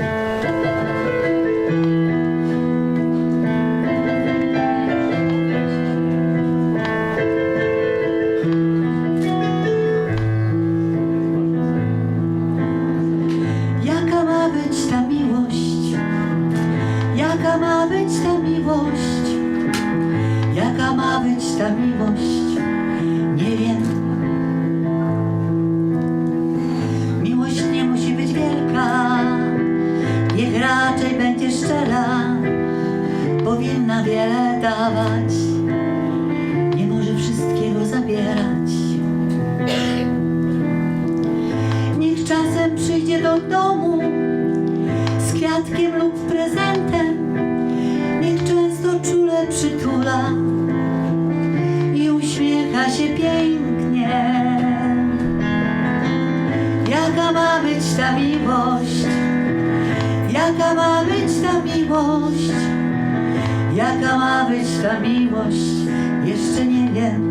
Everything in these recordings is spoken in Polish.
Jaka ma być ta miłość? Jaka ma być ta miłość? Powinna wiele dawać, nie może wszystkiego zabierać. Niech czasem przyjdzie do domu z kwiatkiem lub prezentem. Niech często czule przytula i uśmiecha się pięknie. Jaka ma być ta miłość? Jaka ma być ta miłość? Jaka ma być ta miłość? Jeszcze nie wiem.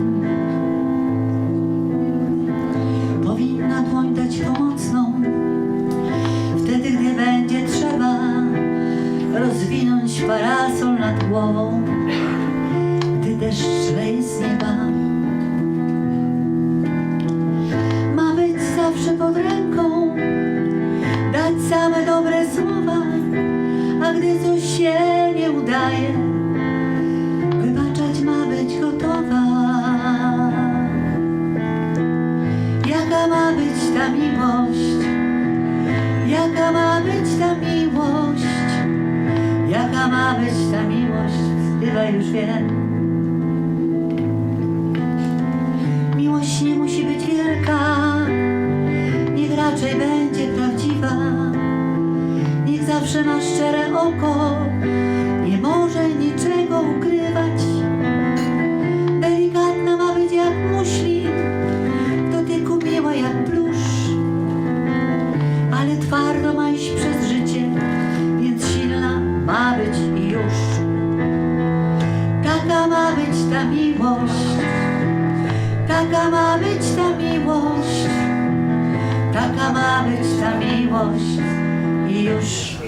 powinna dłoń dać pomocną. Wtedy, gdy będzie trzeba rozwinąć parasol nad głową, gdy deszcz leje z nieba. Ma być zawsze pod ręką, dać same dobre słowa, a gdy coś się nie udaje, ta miłość? Jaka ma być ta miłość? Jaka ma być ta miłość? Chyba już wiem. Miłość nie musi być wielka, niech raczej będzie prawdziwa. Niech zawsze ma szczere oko, przez życie, więc silna ma być i już. Taka ma być ta miłość, taka ma być ta miłość, taka ma być ta miłość i już.